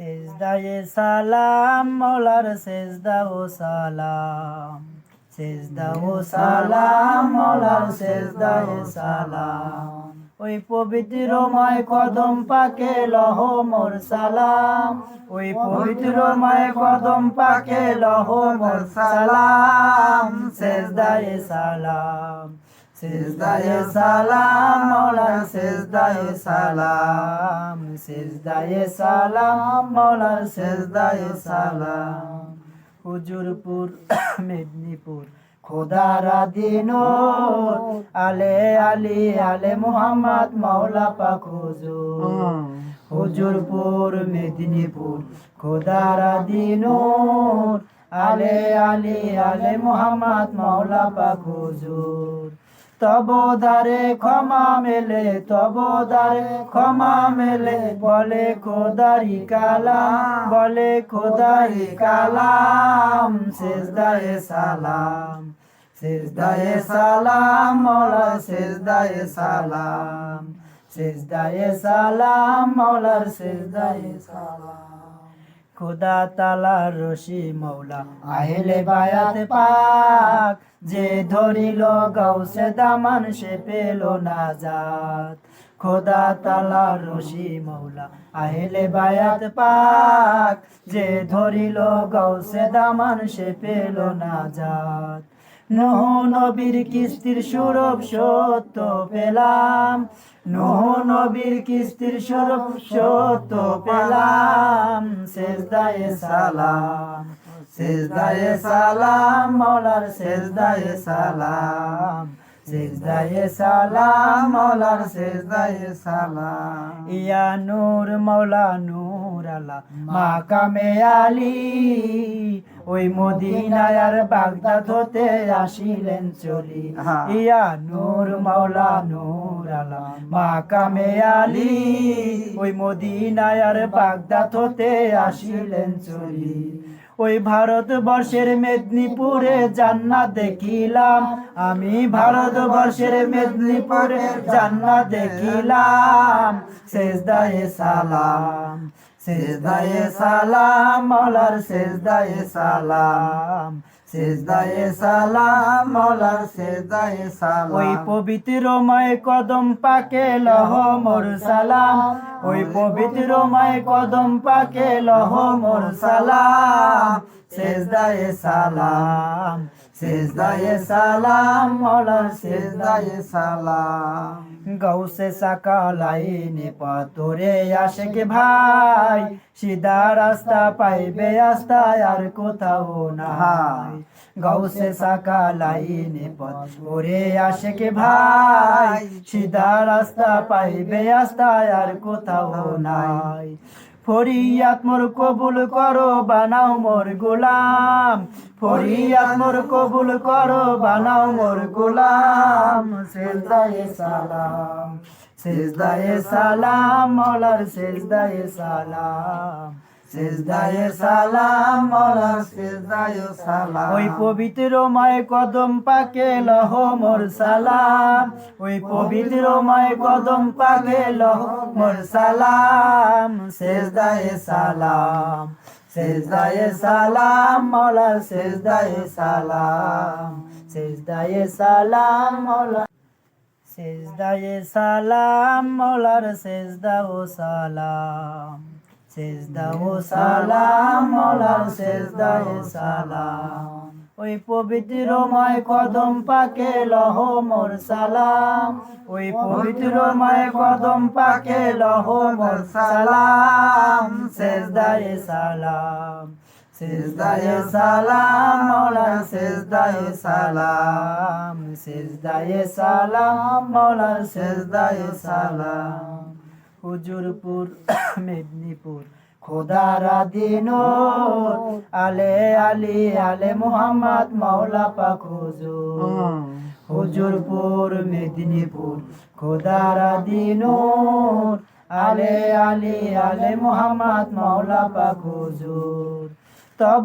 সেজদায়ে সালাম, মৌলার সেজদা ও সালাম। সেজদা ও সালাম, মৌলার সেজদায়ে সালাম। ওই পবিত্রময় কদম পাকে লহ মোর সালাম। ওই পবিত্রময় কদম পাকে লহ মোর সালাম। সেজদায়ে সালাম। সেজদায়ে সালাম মৌলা সেজদায়ে সালাম। সেজদায়ে সালাম মৌলা সেজদায়ে সালাম। হুজুরপুর মেদিনীপুর খোদারা দিন আলে আলী আলে মোহাম্মদ মাওলা পাক হুজুর। হুজুরপুর মেদিনীপুর খোদারা দিন আলে আলী আলে মোহাম্মদ মাওলা পাক হুজুর। তব দারে ক্ষমা মেলে, তব দারে ক্ষমা মেলে, বলে খোদারি কালাম, বলে খোদারি কালাম, সেজদায়ে সালাম সেজদায়ে সালাম, মৌলা, সেজদায়ে সালাম সেজদায়ে সালাম, মৌলার সেজদায়ে সালাম। খোদা তালা রশি মৌলা আহেলে বায়াত পাক। যে ধরিল গাউসে দামান, সে পেল নাজাত। খোদা তালা রশি মৌলা আহেলে বায়াত পাক। যে ধরিল গাউসে দামান, সে পেল নাজাত। নহ নবীর কিস্তির সুরভ সত্য পেলাম। নহ নবীর কিস্তির সুরভ সত্য পেলাম। সালাম, সেজদায়ে সালাম, মৌলার সেজদায়ে সালাম মৌলার সেজদায়ে সালাম। ইয়া নূর, মৌলা নূর আলা মাকামে আলী ওই মদিনায় আর বাগদাদ হতে আসিলেন চলি। ইয়া নূর মৌলা নূর আলা মাকামে আলী। ওই মদিনায় আর বাগদাদ হতে আসিলেন চলি। ওই ভারতবর্ষের মেদিনীপুরে জান্নাত দেখিলাম। আমি ভারতবর্ষের মেদিনীপুরে জান্নাত দেখিলাম। সেজদায়ে সালাম। সেজদায়ে সালাম মৌলার সেজদায়ে সালাম। সেজদায়ে সালাম, মৌলার সেজদায়ে সালাম। ওই পবিত্রময় কদম পাকে লহ, মোর সালাম। ওই পবিত্রময় কদম পাকে লহ, মোর সালাম। সেজদায়ে সালাম সেজদায়ে সালাম, মৌলার সেজদায়ে সালাম। গৌসে সাকালাইনে পাতরে আশেক ভাই, সিধা রাস্তা পাইবে আস্তায় আর কোথাও নাই। গৌসে সাকালাইনে পাতরে আশেক ভাই, সিধা রাস্তা পাইবে আস্তায় আর কোথাও নাই। ফরিয়াত মোর কবুল করো, বানাও মোর গোলাম। ফরিয়াত মোর কবুল করো, বানাও মোর গোলাম। সেজদায়ে সালাম সেজদায়ে সালাম মৌলার সেজদায়ে সালাম। সেজদায়ে সালাম মৌলার সেজদায়ে সালাম। ওই পবিত্র মায় কদম পাকে লহ মোর সালাম। ওই পবিত্র মায় কদম পাকে লহ মোর সালাম। সেজদায়ে সালাম সেজদায়ে সালাম মৌলার সেজদায়ে সালাম। সেজদায়ে সালাম মৌলা সেজদায়ে সালাম মৌলার সেজদা ও সালাম। সেজদা ও সালাম মৌলার সেজদায়ে সালাম ওই পবিত্রময় কদম পাকে লহ, মোর সালাম। ওই পবিত্রময় কদম পাকে লহ, মোর সালাম। সেজদায়ে সালাম সেজদায়ে সালাম মৌলা সেজদায়ে সালাম। সেজদায়ে সালাম মৌলা সেজদায়ে সালাম। হুজুরপুর মেদিনীপুর। খোদারা দিন আলে আলী আলে মোহাম্মদ মাওলা পাক হুজুর। হুজুরপুর মেদিনীপুর। খোদারা দিন আলে আলী আলে মোহাম্মদ মাওলা পাক হুজুর। তব